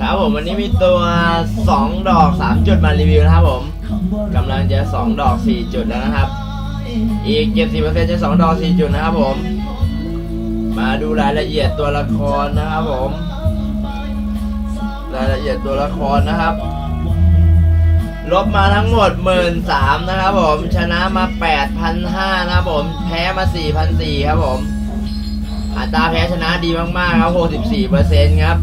ครับผมวันนี้มีตัว 2 ดอก 3 จุดมารีวิวนะครับผมกำลังจะ 2 ดอก 4 จุดแล้วนะครับ อีก 70%จะ 2 ดอก 4 จุดนะครับผม มาดูรายละเอียดตัวละครนะครับผม รายละเอียดตัวละครนะครับ ลบมาทั้งหมด 1 3ื่นนะครับผม ชนะมา 8,500นะครับผม แพ้มา 4,400 ครับผม อัตราแพ้ชนะดีมากๆครับ 64%ครับ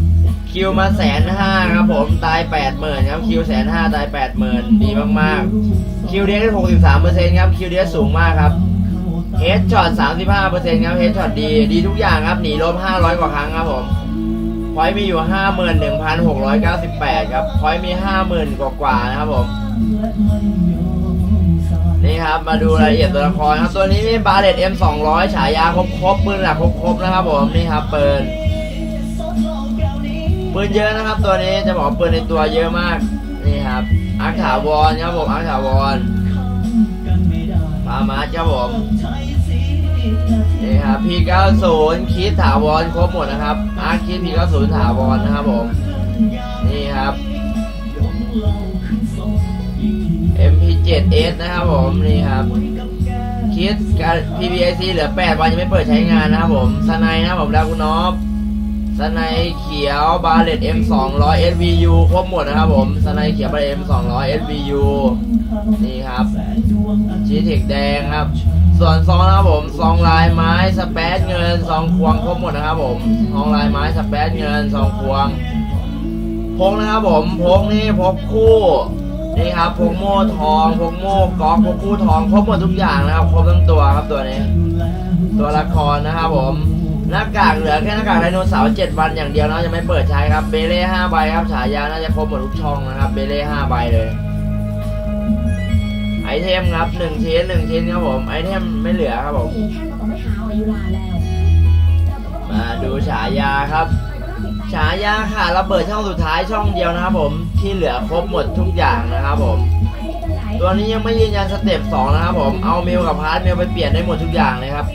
คิวมาแสนห้าครับผมตาย80,000ครับคิวแสนห้าตาย80,000ดีมากๆคิวเดียส63%ครับคิวเดสสูงมากครับเฮดช็อต35%ครับเฮดช็อตดีดีทุกอย่างครับหนีลบ500กว่าครั้งครับผมพอยมีอยู่51,698ครับพอยต์มี50,000กว่ากว่านะครับผมนี่ครับมาดูรายละเอียดตัวละครครับตัวนี้มีบาเลต M200 ฉายาครบครบปืนหลักครบครบนะครับผมนี่ครับปืน ปืนเยอะนะครับ ตัวนี้จะบอกปืนในตัวเยอะมาก นี่ครับอาร์คถาวรครับผมอาร์คถาวรปามาครับผมนี่ครับ P90 คิดถาวรครบหมดนะครับอาร์คคิด P90 ถาวรนะครับผม นี่ครับ MP7S นะครับผม นี่ครับ คิดกับ PBIC เหลือ 8 วันยังไม่เปิดใช้งานนะครับผม สไนนะครับผมดากุนอฟ สไนเขียวบาเลต M200 SVU ครบหมดนะครับผมสไนเขียวบาเลต M200 SVU นี่ครับชีเทคแดงครับ ส่วนซองนะครับผมซองลายไม้สเปซเงินซองควงครบหมดนะครับผมซองลายไม้สเปซเงินซองควงพกนะครับผมพกนี่พกคู่นี่ครับพกโม่ทองพกโม่กอกพกคู่ทองครบหมดทุกอย่างนะครับครบทั้งตัวครับตัวนี้ ตัวละครนะครับผม หน้ากากเหลือแค่หน้ากากไดโนเสาร์7วันอย่างเดียวนะจะไม่เปิดใช้ครับเบเล่5ใบครับฉายาน่าจะครบหมดทุกช่องนะครับเบเล่5ใบเลย ไอเทมครับ1ชิ้น1ชิ้นครับผมไอเทมไม่เหลือครับผมเอท่านมาต่อไม่หาอายุลาแล้วมาดูฉายาครับฉายาค่ะระเบิดช่องสุดท้ายช่องเดียวนะครับผมที่เหลือครบหมดทุกอย่างนะครับผมตัวนี้ยังไม่ยืนยันสเต็ป2นะครับผมเอาเมลกับพาร์ทเมลไปเปลี่ยนได้หมดทุกอย่างเลยครับ